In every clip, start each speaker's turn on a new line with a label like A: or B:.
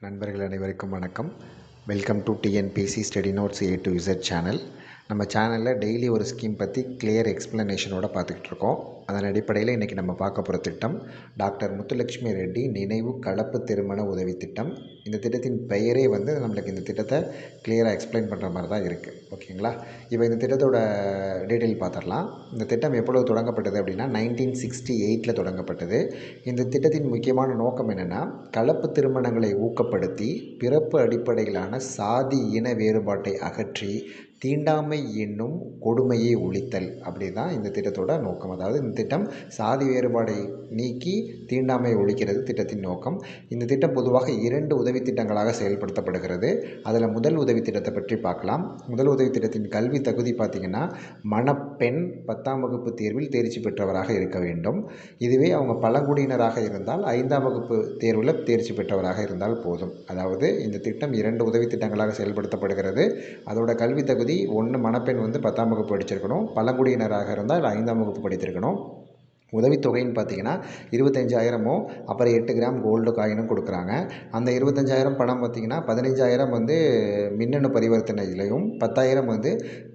A: நண்பர்கள் அனைவருக்கும் வணக்கம். Welcome to TNPSC study notes A to Z channel நம்ம சேனலில் டெய்லி ஒரு ஸ்கீம் பற்றி கிளியர் எக்ஸ்ப்ளனேஷனோட பார்த்துக்கிட்டு இருக்கோம் அதன் அடிப்படையில் இன்றைக்கி நம்ம பார்க்க போகிற திட்டம் டாக்டர் முத்துலட்சுமி ரெட்டி நினைவு கலப்பு திருமண உதவி திட்டம். இந்த திட்டத்தின் பெயரே வந்து நம்மளுக்கு இந்த திட்டத்தை கிளியராக எக்ஸ்பிளைன் பண்ணுற மாதிரி தான் இருக்குது ஓகேங்களா? இப்போ இந்த திட்டத்தோட டீட்டெயில் பார்த்துடலாம். இந்த திட்டம் எப்பொழுது தொடங்கப்பட்டது அப்படின்னா நைன்டீன் சிக்ஸ்டி எயிட்டில் தொடங்கப்பட்டது. இந்த திட்டத்தின் முக்கியமான நோக்கம் என்னென்னா கலப்பு திருமணங்களை ஊக்கப்படுத்தி பிறப்பு அடிப்படையிலான சாதி இன வேறுபாட்டை அகற்றி தீண்டாமை என்னும் கொடுமையை ஒழித்தல் அப்படி தான் இந்த திட்டத்தோட நோக்கம். அதாவது இந்த திட்டம் சாதி வேறுபாடை நீக்கி தீண்டாமை ஒழிக்கிறது திட்டத்தின் நோக்கம். இந்த திட்டம் பொதுவாக இரண்டு உதவி திட்டங்களாக செயல்படுத்தப்படுகிறது. அதில் முதல் உதவி திட்டத்தை பற்றி பார்க்கலாம். முதல் உதவி திட்டத்தின் கல்வி தகுதி பார்த்திங்கன்னா மணப்பெண் பத்தாம் வகுப்பு தேர்வில் தேர்ச்சி பெற்றவராக இருக்க வேண்டும். இதுவே அவங்க பழங்குடியினராக இருந்தால் ஐந்தாம் வகுப்பு தேர்வில் தேர்ச்சி பெற்றவராக இருந்தால் போதும். அதாவது இந்த திட்டம் இரண்டு உதவி திட்டங்களாக செயல்படுத்தப்படுகிறது. அதோட கல்வி தகுதி ஒன்று மணப்பெண் வந்து பத்தாம் வகுப்பு படிச்சிருக்கணும். பழங்குடியினராக இருந்தால் ஐந்தாம் வகுப்பு படித்திருக்கணும். உதவித்தொகைன்னு பார்த்தீங்கன்னா இருபத்தஞ்சாயிரமோ அப்புறம் எட்டு கிராம் கோல்டு காயினும் கொடுக்குறாங்க. அந்த இருபத்தஞ்சாயிரம் பணம் பார்த்திங்கன்னா பதினஞ்சாயிரம் வந்து மின்னணு பரிவர்த்தனையிலையும் பத்தாயிரம் வந்து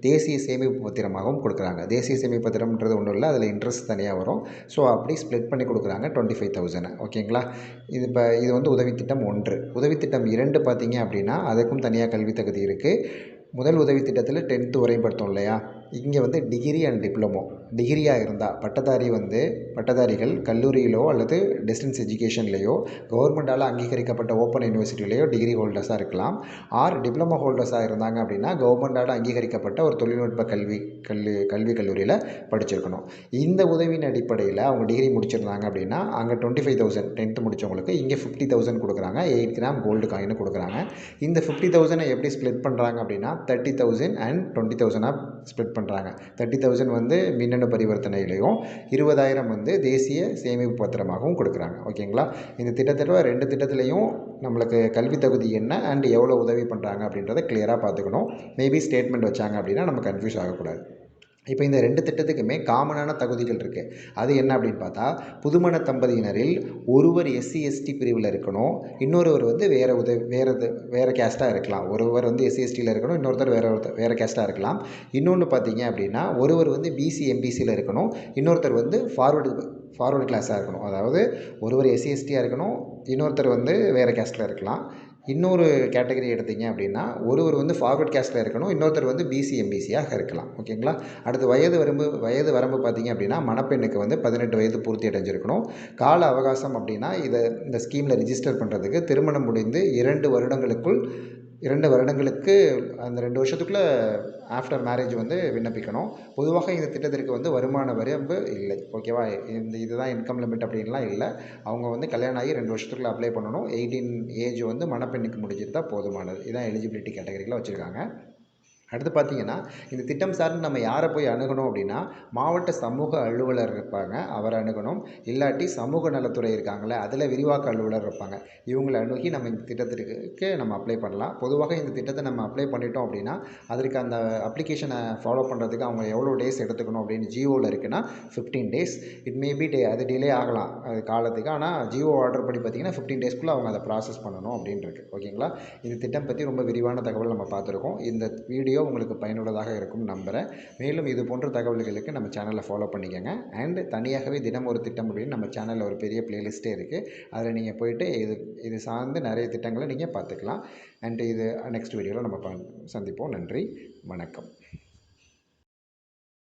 A: தேசிய சேமிப்பு பத்திரமாகவும் கொடுக்குறாங்க. தேசிய சேமிப்பு பத்திரம்ன்றது ஒன்றும் இல்லை அதில் இன்ட்ரெஸ்ட் தனியாக வரும். ஸோ அப்படி ஸ்ப்ளிட் பண்ணி கொடுக்குறாங்க டுவெண்ட்டி ஃபைவ் தௌசண்ட் ஓகேங்களா? இது இப்போ இது வந்து உதவித்திட்டம் ஒன்று. உதவித்திட்டம் இரண்டு பார்த்தீங்க அப்படின்னா அதுக்கும் தனியாக கல்வி தகுதி இருக்குது முதல் உதவி திட்டத்தில் டென்த்து வரையும் படித்தோம் இல்லையா? இங்கே வந்து டிகிரி அண்ட் டிப்ளமோ டிகிரியாக இருந்தால் பட்டதாரி வந்து பட்டதாரிகள் கல்லூரியிலோ அல்லது டிஸ்டன்ஸ் எஜுகேஷன்லேயோ கவர்மெண்டால் அங்கீகரிக்கப்பட்ட ஓப்பன் யூனிவர்சிட்டிலேயோ டிகிரி ஹோல்டர்ஸாக இருக்கலாம். ஆர் டிப்ளமோ ஹோல்டர்ஸாக இருந்தாங்க அப்படின்னா கவர்மெண்டால் அங்கீகரிக்கப்பட்ட ஒரு தொழில்நுட்ப கல்வி கல்வி கல்வி கல்லூரியில் படிச்சிருக்கணும். இந்த உதவியின் அடிப்படையில் அவங்க டிகிரி முடிச்சிருந்தாங்க அப்படின்னா அங்கே டுவெண்ட்டி ஃபைவ் தௌசண்ட் டென்த்து முடித்தவங்களுக்கு இங்கே ஃபிஃப்டி தௌசண்ட் கொடுக்குறாங்க. எயிட் கிராம் கோல்டு காயின் கொடுக்குறாங்க. இந்த ஃபிஃப்டி தௌசண்டை எப்படி ஸ்ப்ளிட் பண்ணுறாங்க அப்படின்னா தேர்ட்டி தௌசண்ட் அண்ட் டுவெண்ட்டி தௌசண்டாக ஸ்ப்ளிட் பண்ணுறாங்க பண்ணுறாங்க தேர்ட்டி தௌசண்ட் வந்து மின்னணு பரிவர்த்தனையிலையும் இருபதாயிரம் வந்து தேசிய சேமிப்பு பத்திரமாகவும் கொடுக்குறாங்க. ஓகேங்களா இந்த திட்டத்தில் ரெண்டு திட்டத்துலையும் நம்மளுக்கு கல்வி தகுதி என்ன அண்ட் எவ்வளோ உதவி பண்ணுறாங்க அப்படின்றத கிளியராக பார்த்துக்கணும். மேபி ஸ்டேட்மெண்ட் வச்சாங்க அப்படின்னா நம்ம கன்ஃபியூஸ் ஆகக்கூடாது. இப்போ இந்த ரெண்டு திட்டத்துக்குமே காமனான தகுதிகள் இருக்குது அது என்ன அப்படின்னு பார்த்தா புதுமண தம்பதியினரில் ஒருவர் எஸ்சி எஸ்டி பிரிவில் இருக்கணும் இன்னொருவர் வந்து வேறு உதவி வேறு வேறு கேஸ்ட்டாக இருக்கலாம். ஒருவர் வந்து எஸ்சி எஸ்டியில் இருக்கணும் இன்னொருத்தர் வேறு ஒருத்தர் வேறு கேஸ்ட்டாக இருக்கலாம். இன்னொன்று பார்த்தீங்க அப்படின்னா ஒருவர் வந்து பிசி எம்பிசியில் இருக்கணும் இன்னொருத்தர் வந்து ஃபார்வர்டு ஃபார்வர்டு கிளாஸாக இருக்கணும். அதாவது ஒருவர் எஸ்சி எஸ்டியாக இருக்கணும் இன்னொருத்தர் வந்து வேறு கேஸ்ட்டில் இருக்கலாம். இன்னொரு கேட்டகரி எடுத்தீங்க அப்படின்னா ஒருவர் வந்து ஃபார்வர்ட் கேஸ்ட்டில் இருக்கணும் இன்னொருத்தர் வந்து பிசி எம்பிசியாக இருக்கலாம். ஓகேங்களா? அடுத்து வயது வரம்பு வயது வரம்பு பார்த்தீங்க அப்படின்னா மணப்பெண்ணுக்கு வந்து பதினெட்டு வயது பூர்த்தி அடைஞ்சிருக்கணும். கால அவகாசம் அப்படின்னா இதை இந்த ஸ்கீமில் ரிஜிஸ்டர் பண்ணுறதுக்கு திருமணம் முடிந்து இரண்டு வருடங்களுக்குள் இரண்டு வருடங்களுக்கு அந்த ரெண்டு வருஷத்துக்குள்ளே ஆஃப்டர் மேரேஜ் வந்து விண்ணப்பிக்கணும். பொதுவாக இந்த திட்டத்திற்கு வந்து வருமான வரம்பு இல்லை. ஓகேவா இந்த இதுதான் இன்கம் லிமிட் அப்படின்லாம் இல்லை. அவங்க வந்து கல்யாணம் ஆகி ரெண்டு வருஷத்துக்குள்ளே அப்ளை பண்ணணும். எயிட்டீன் ஏஜ் வந்து மணப்பெண்ணுக்கு முடிஞ்சிருந்தால் போதுமானது. இதுதான் எலிஜிபிலிட்டி கேட்டகரியில் வச்சுருக்காங்க. அடுத்து பார்த்தீங்கன்னா இந்த திட்டம் சார்ந்து நம்ம யாரை போய் அணுகணும் அப்படின்னா மாவட்ட சமூக அலுவலர் இருப்பாங்க. அவரை அணுகணும். இல்லாட்டி சமூக நலத்துறை இருக்காங்களே அதில் விரிவாக்க அலுவலர் இருப்பாங்க. இவங்களை அணுகி நம்ம இந்த திட்டத்திற்கு நம்ம அப்ளை பண்ணலாம். பொதுவாக இந்த திட்டத்தை நம்ம அப்ளை பண்ணிட்டோம் அப்படின்னா அதற்கு அந்த அப்ளிகேஷனை ஃபாலோ பண்ணுறதுக்கு அவங்க எவ்வளோ டேஸ் எடுத்துக்கணும் அப்படின்னு ஜியோவில் இருக்குன்னா fifteen days it maybe day அது டிலே ஆகலாம். அது காலத்துக்கு. ஆனால் ஜியோ ஆர்டர் பண்ணி பார்த்தீங்கன்னா ஃபிஃப்டீன் டேஸ்க்குள்ளே அவங்க அதை ப்ராசஸ் பண்ணணும் அப்படின்றது ஓகேங்களா இந்த திட்டம் பற்றி ரொம்ப விரிவான தகவல் நம்ம பார்த்துருக்கோம். இந்த வீடியோ உங்களுக்கு பயனுள்ளதாக இருக்கும் நம்புகிறேன் மேலும் இது போன்ற தகவல்களுக்கு நம்ம சேனலை ஃபாலோ பண்ணிக்கோங்க. அண்ட் தனியாகவே தினம் ஒரு திட்டம் அப்படின்னு நம்ம சேனலில் ஒரு பெரிய ப்ளேலிஸ்ட்டே இருக்குது அதில் நீங்கள் போயிட்டு இது இது சார்ந்து நிறைய திட்டங்களை நீங்கள் பார்த்துக்கலாம். அண்ட் இது நெக்ஸ்ட் வீடியோவில் நம்ம சந்திப்போம். நன்றி. வணக்கம்.